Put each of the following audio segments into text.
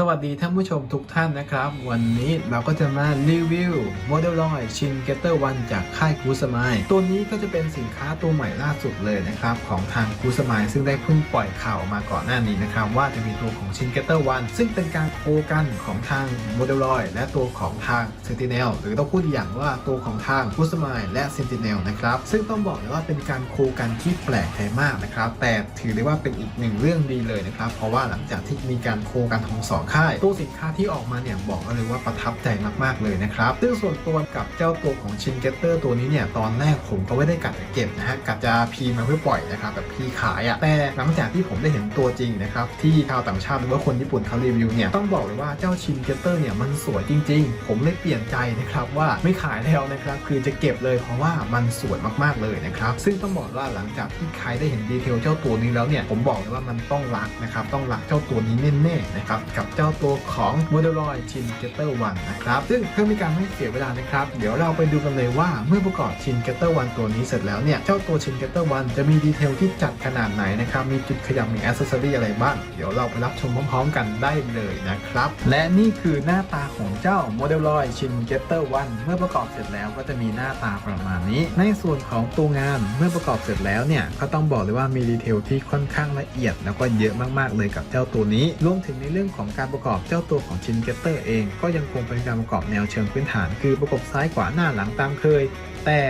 สวัสดีท่านผู้ชมทุกท่านนะครับ วันนี้เราก็จะมารีวิว Model y ชินเกเตอร์วันจากค่ายกูสมายตัวนี้ก็จะเป็นสินค้าตัวใหม่ล่าสุดเลยนะครับ ของทางกูสมายซึ่งได้เพิ่งปล่อยข่าวมาก่อนหน้านี้นะครับ ว่าจะมีตัวของชินเกเตอร์วันซึ่งเป็นการโคกันของทาง Model y และตัวของทาง Sentinel หรือต้องพูดอีกอย่างว่าตัวของทางกูสมายและ Sentinel นะครับซึ่งต้องบอกเลยว่าเป็นการโคกันที่แปลกใจมากนะครับแต่ถือได้ว่าเป็นอีกหนึ่งเรื่องดีเลยนะครับเพราะว่าหลังจากที่มีการโคกันของสองค่ายตัวสินค้าที่ออกมาเนี่ยบอกเลยว่าประทับใจมากๆเลยนะครับซึ่งส่วนตัวกับเจ้าตัวของชินเกตเตอร์ตัวนี้เนี่ยตอนแรกผมก็ไม่ได้กัดจะเก็บนะฮะกัดจะพีมาเพื่อปล่อยนะครับแบบพีขายอะ่ะแต่หลังจากที่ผมได้เห็นตัวจริงนะครับที่ชาวต่างชาติหรือว่าคนญี่ปุ่นเขารีวิวเนี่ยต้องบอกเลยว่าเจ้าชินเกตเตอร์เนี่ยมันสวยจริง ๆ ผมเลยเปลี่ยนใจนะครับว่าไม่ขายแล้วนะครับคือจะเก็บเลยเพราะว่ามันสวยมากๆเลยนะครับซึ่งต้องบอกว่าหลังจากที่ใครได้เห็นดีเทลเจ้าตัวนี้แล้วเนี่ยผมบอกเลยว่ามันต้องรักนะครับต้องรักเจ้าตัวนี้แน่ๆนะครับกับเจ้าตัวของ m o d e l o y ชินเกเตอร์วันนะครับ ซึ่งเพื่อม่การไม่เสียเวลานะครับ เดี๋ยวเราไปดูกันเลยว่าเมื่อประกอบชินเกเตอร์วันตัวนี้เสร็จแล้วเนี่ย เจ้าตัวชินเกเตอร์วันจะมีดีเทลที่จัดขนาดไหนนะครับ มีจุดขยับมีอ c เซสซอรี่อะไรบ้าง เดี๋ยวเราไปรับชมพร้อมๆกันได้เลยนะครับ และนี่คือหน้าตาของเจ้า m o d e l o y ชินเกเตอร์วันเมื่อประกอบเสร็จแล้วก็จะมีหน้าตาประมาณนี้ ในส่วนของตัวงานเมื่อประกอบเสร็จแล้วเนี่ยก็ต้องบอกเลยว่ามีดีเทลที่ค่อนข้างละเอียดแล้วก็เยอะมากๆเลยกับเจ้าตัวนี้รวมถึงในเรื่องของการประกอบเจ้าตัวของชินเกตเตอร์เองก็ยังคงเป็นการประกอบแนวเชิงพื้นฐาน คือประกบซ้ายขวาหน้าหลังตามเคย แต่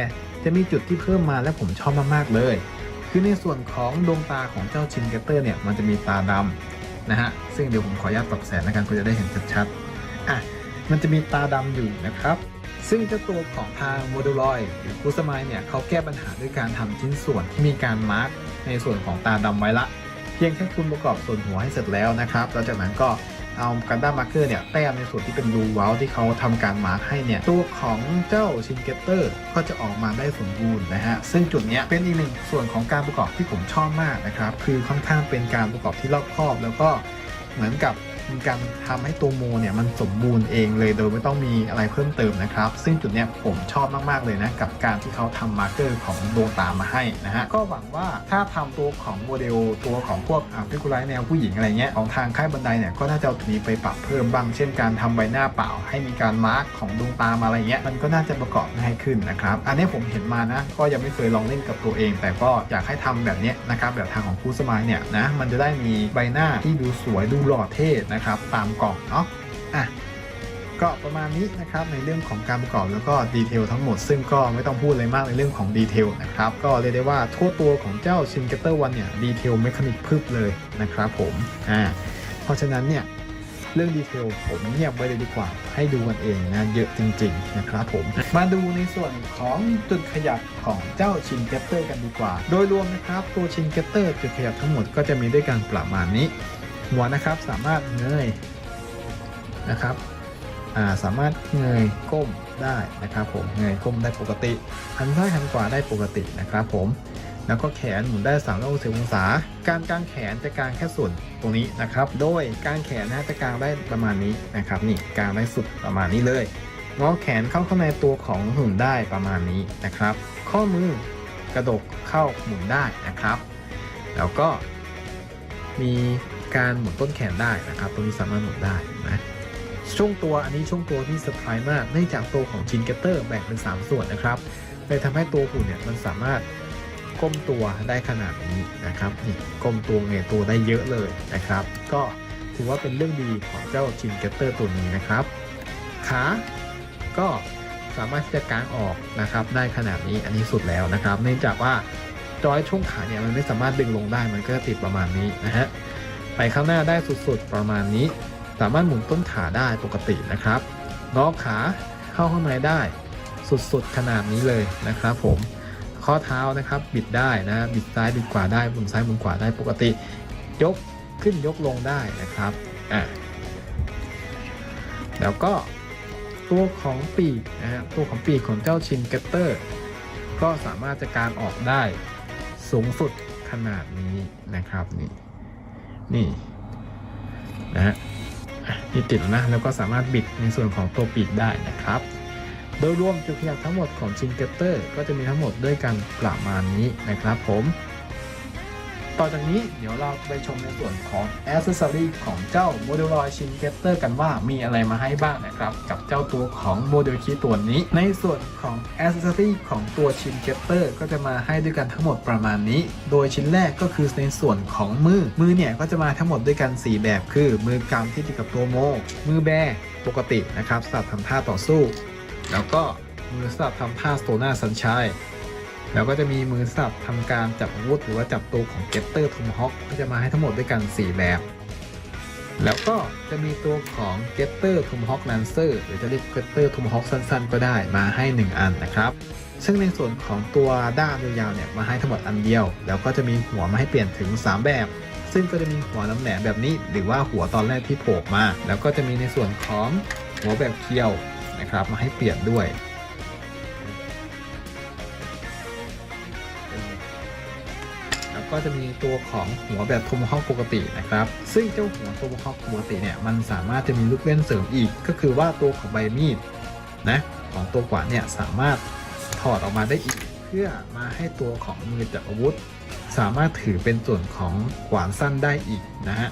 จะมีจุดที่เพิ่มมาและผมชอบมากๆเลย คือในส่วนของดวงตาของเจ้าชินเกตเตอร์เนี่ยมันจะมีตาดำนะฮะซึ่งเดี๋ยวผมขออนุญาตปรับแสงแล้วกันเพื่อจะได้เห็นชัดๆอะมันจะมีตาดำอยู่นะครับ ซึ่งเจ้าตัวของทางโมดูลอยหรือคูสมายเนี่ยเขาแก้ปัญหาด้วยการทำชิ้นส่วนที่มีการมาร์กในส่วนของตาดำไว้ละ เพียงแค่คุณประกอบส่วนหัวให้เสร็จแล้วนะครับแล้วจากนั้นก็ เอากันด้ามาร์เกอร์เนี่ยแต้มในส่วนที่เป็นรูวอลที่เขาทำการมาร์กให้เนี่ยตัวของเจ้าชินเกเตอร์ก็จะออกมาได้สมบูรณ์นะฮะซึ่งจุดเนี้ยเป็นอีกหนึ่งส่วนของการประกอบที่ผมชอบมากนะครับคือค่อนข้างเป็นการประกอบที่รอบคอบ แล้วก็เหมือนกับ มีการทำให้ตัวโมเนี่ยมันสมบูรณ์เองเลยโดยไม่ต้องมีอะไรเพิ่มเติมนะครับ ซึ่งจุดเนี้ยผมชอบมากๆเลยนะกับการที่เขาทำมาร์กเกอร์ของดวงตามาให้นะฮะก็หวังว่าถ้าทำตัวของโมเดลตัวของพวกอ่าพิกุไลแนวผู้หญิงอะไรเงี้ยของทางค่ายบันไดเนี่ยก็น่าจะเอาตัวนี้ไปปรับเพิ่มบ้างเช่นการทำใบหน้าเปล่า ให้มีการมาร์กของดวงตามาอะไรเงี้ยมันก็น่าจะประกอบง่ายขึ้นนะครับอันนี้ผมเห็นมานะก็ยังไม่เคยลองเล่นกับตัวเอง แต่ก็อยากให้ทำแบบเนี้ยนะครับแบบทางของคู่สมายเนี่ยนะมันจะได้มีใบหน้าที่ดูสวยดูหล่อเท่นะครับตามกล่องเนาะอะก็ประมาณนี้นะครับในเรื่องของการประกอบแล้วก็ดีเทลทั้งหมด ซึ่งก็ไม่ต้องพูดอะไรมากในเรื่องของดีเทลนะครับก็เรียกได้ว่าทั่วตัวของเจ้าชินเกเตอร์วันเนี่ยดีเทลเมคานิกพึบเลยนะครับผมอ่าเพราะฉะนั้นเนี่ยเรื่องดีเทลผมเงียบไว้เลยดีกว่า ให้ดูกันเองนะเยอะจริง ๆ นะครับผม มาดูในส่วนของจุดขยับของเจ้าชินเกเตอร์กันดีกว่า โดยรวมนะครับตัวชินเกเตอร์จุดขยับทั้งหมดก็จะมีด้วยกันประมาณนี้ หัวนะครับสามารถเงยนะครับอ่าสามารถเงยก้มได้นะครับผมเงยก้มได้ปกติหันซ้ายหันขวาได้ปกตินะครับผมแล้วก็แขนหมุนได้3ามร้อยสิบองศา การกางแขนจะกางแค่ส่วนตรงนี้นะครับ โดยการแขนนะจะกางได้ประมาณนี้นะครับนี่กางได้สุดประมาณนี้เลยงอแขนเข้าข้างในตัวของหุ่นได้ประมาณนี้นะครับ ข้อมือกระดกเข้าหมุนได้นะครับ แล้วก็มี การหมุนต้นแขนได้นะครับตรงนี้สามารถหมุนได้นะช่วงตัวอันนี้ช่วงตัวที่เซอร์ไพรส์มากเนื่องจากตัวของชินเกเตอร์แบ่งเป็น 3 ส่วนนะครับเลยทำให้ตัวหุ่นเนี่ยมันสามารถก้มตัวได้ขนาดนี้นะครับนี่ก้มตัวเงยตัวได้เยอะเลยนะครับ ก็ถือว่าเป็นเรื่องดีของเจ้าชินเกเตอร์ตัวนี้นะครับ ขาก็สามารถที่จะกางออกนะครับได้ขนาดนี้อันนี้สุดแล้วนะครับ เนื่องจากว่าจอยช่วงขาเนี่ยมันไม่สามารถดึงลงได้มันก็ติดประมาณนี้นะฮะ ไปข้างหน้าได้สุดๆ ประมาณนี้ สามารถหมุนต้นขาได้ปกตินะครับงอขาเข้าข้างในได้ สุดๆ ขนาดนี้เลยนะครับผมข้อเท้านะครับบิดได้นะบิดซ้ายบิดขวาได้หมุนซ้ายหมุนขวาได้ปกติ ยกขึ้นยกลงได้นะครับอะแล้วก็ตัวของปีกนะฮะตัวของปีกของเจ้าชินเกตเตอร์ ก็สามารถจะการออกได้สูงสุดขนาดนี้นะครับนี่ นี่นะฮะนี่ติดนะ แล้วก็สามารถบิดในส่วนของตัวปีกได้นะครับ โดยรวมจุดขยับทั้งหมดของชิงเกเตอร์ก็จะมีทั้งหมดด้วยกันประมาณนี้นะครับผม ต่อจากนี้เดี๋ยวเราไปชมในส่วนของ a c c e s s o r y ของเจ้า Model y Shin Getter กันว่ามีอะไรมาให้บ้างนะครับ กับเจ้าตัวของ Model Key ตัวนี้ ในส่วนของ a c c e s s o r y ของตัว Shin Getter ก็จะมาให้ด้วยกันทั้งหมดประมาณนี้ โดยชิ้นแรกก็คือในส่วนของมือ มือเนี่ยก็จะมาทั้งหมดด้วยกัน 4 แบบ คือมือกำที่ติดกับตัวโม มือแบปกตินะครับสำหรับทำท่าต่อสู้ แล้วก็มือสำหรับทำท่าสโตน่าสัญชัย แล้วก็จะมีมือสับทำการจับอาวุธหรือว่าจับตัวของเกตเตอร์ท m มฮอ k ก็จะมาให้ทั้งหมดด้วยกัน 4 แบบ แล้วก็จะมีตัวของเกตเตอร์ท m มฮอ k แลนเซอร์หรือจะเรียกเกตเตอร์ท m มฮอ k สั้นๆ ก็ได้มาให้ 1 อันนะครับ ซึ่งในส่วนของตัวด้ามยาวๆเนี่ยมาให้ทั้งหมดอันเดียว แล้วก็จะมีหัวมาให้เปลี่ยนถึง 3 แบบ ซึ่งก็จะมีหัวน้ำแหลมแบบนี้ หรือว่าหัวตอนแรกที่โผล่มา แล้วก็จะมีในส่วนของหัวแบบเคียวนะครับมาให้เปลี่ยนด้วย ก็จะมีตัวของหัวแบบโทมฮอคปกตินะครับ ซึ่งเจ้าหัวโทมฮอคปกติเนี่ยมันสามารถจะมีลูกเล่นเสริมอีก ก็คือว่าตัวของใบมีดนะของตัวกวาดเนี่ยสามารถถอดออกมาได้อีก เพื่อมาให้ตัวของมือจับอาวุธ สามารถถือเป็นส่วนของขวานสั้นได้อีกนะฮะ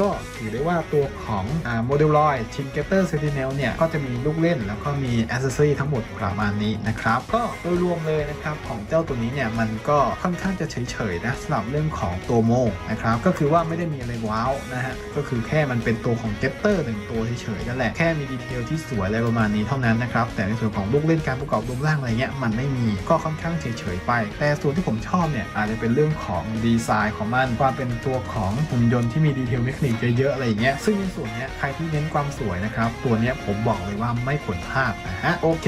ก็ถือได้ว่าตัวของโมเดลลอยชินเกเตอร์เซติเนลเนี่ย ก็จะมีลูกเล่นแล้วก็มีอ c เซสซอรีทั้งหมดประมาณนี้นะครับ ก็โดยรวมเลยนะครับ ของเจ้าตัวนี้เนี่ย มันก็ค่อนข้างจะเฉยๆนะสำหรับเรื่องของตัวโมนะครับ ก็คือว่าไม่ได้มีอะไรว้าวนะฮะ ก็คือแค่มันเป็นตัวของเกตเตอร์หนึ่งตัวเฉยๆนั่นแหละแค่มีดีเทลที่สวยอะไรประมาณนี้เท่านั้นนะครับแต่ในส่วนของลูกเล่นการประกอบรูปร่างอะไรเงี้ยมันไม่มีก็ค่อนข้างเฉยๆไป แต่ส่วนที่ผมชอบเนี่ยอาจจะเป็นเรื่องของดีไซน์ของมันความเป็นตัวของหุ่นยนต์ที่มีดีเทลเมคานิกเยอะๆอะไรอย่างเงี้ยซึ่งในส่วนเนี้ยใครที่เน้นความสวยนะครับ ตัวเนี้ยผมบอกเลยว่าไม่ควรพลาดนะฮะโอเค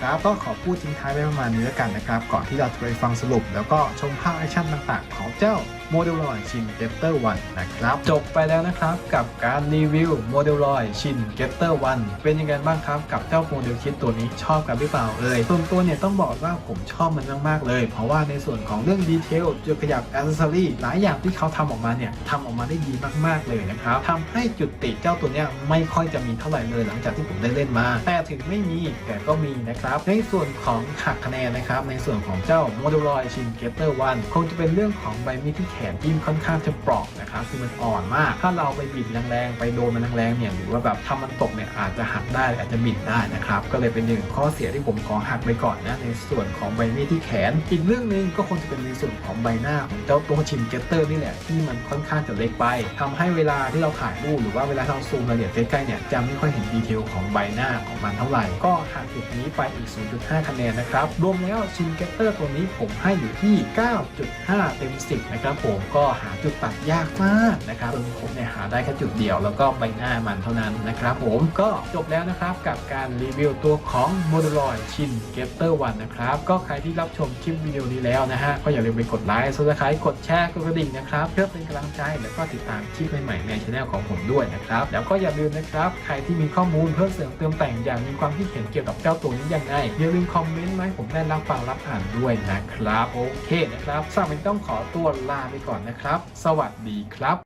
ครับก็ขอพูดทิ้งท้ายไว้ประมาณนี้แล้วกันนะครับ ก่อนที่เราจะไปฟังสรุป แล้วก็ชมภาพแอคชั่นต่างๆ ของเจ้าโมเดลลอยชินเกตเตอร์วันนะครับ จบไปแล้วนะครับกับการรีวิวโมเดลลอยชินเกตเตอร์วันเป็นยังไงบ้างครับกับเจ้าโมเดลคิดตัวนี้ชอบกันหรือเปล่าเอ่ยส่วนตัวเนี่ยต้องบอกว่าผมชอบมันมากๆเลย เพราะว่าในส่วนของเรื่องดีเทลจุดขยับแอ c เซซอรี่หลายอย่างที่เขาทำออกมาเนี่ยทำออกมาได้ดีมากๆเลยนะครับทำให้จุดติเจ้าตัวเนี้ยไม่ค่อยจะมีเท่าไหร่เลยหลังจากที่ผมได้เล่นมา แต่ถึงไม่มีแต่ก็มีนะครับในส่วนของหักคะแนนนะครับในส่วนของเจ้าโมเดลลอยชินเกตเตอร์วันคงจะเป็นเรื่องของใบมีดที่แขนที่ค่อนข้างจะเปราะนะครับคือมันอ่อนมาก ถ้าเราไปบิดแรงๆไปโดนมันแรงๆเนี่ยหรือว่าแบบทำมันตกเนี่ยอาจจะหักได้อาจจะบิดได้นะครับก็เลยเป็นหนึ่งข้อเสียที่ผมขอหักไปก่อนนะในส่วนของใบมีดที่แขน อีกเรื่องหนึ่งก็คงจะเป็นในส่วนของใบหน้าของเจ้าตัวชินเกตเตอร์นี่แหละที่มันค่อนข้างจะเล็กไปทำให้เวลาที่เราถ่ายรูปหรือว่าเวลาเราซูมรายละเอียดใกล้ๆเนี่ยจะไม่ค่อยเห็นดีเทลของใบหน้าของมันเท่าไหร่ก็หักจุดนี้ไปอีก 0.5 คะแนนนะครับ รวมแล้วชินเกตเตอร์ตัวนี้ผมให้อยู่ที่ 9.5 เต็ม 10 นะครับผมก็หาจุดตัดยากมากนะครับผมเนี่ยหาได้แค่จุดเดียว แล้วก็ใบหน้ามันเท่านั้นนะครับผมก็จบแล้วนะครับกับการรีวิวตัวของ m o d e l o i d ชินเกตเตอร์วันนะครับก็ใครที่รับชมคลิปวิดีโอนี้แล้วนะฮะก็อย่าลืมไปกดไลค์ subscribe กดแชร์กดกระดิ่งนะครับเพื่อเป็นกำลังใจแล้วก็ติดตามคลิปใหม่ๆในช anel ของผมด้วยนะครับแล้วก็อย่าลืมนะครับใครที่มีข้อมูลเพิ่มเสริมเติมแต่งอย่างมีความคิดเห็นเกี่ยวกับเจ้าตัวนี้ยังไงอย่าลืมคอมเมนต์มาให้ผมได้รับฟังรับอ่านด้วยนะครับ โอเคนะครับสำหรับวันนี้ต้องขอตัวลาไปก่อนนะครับ สวัสดีครับ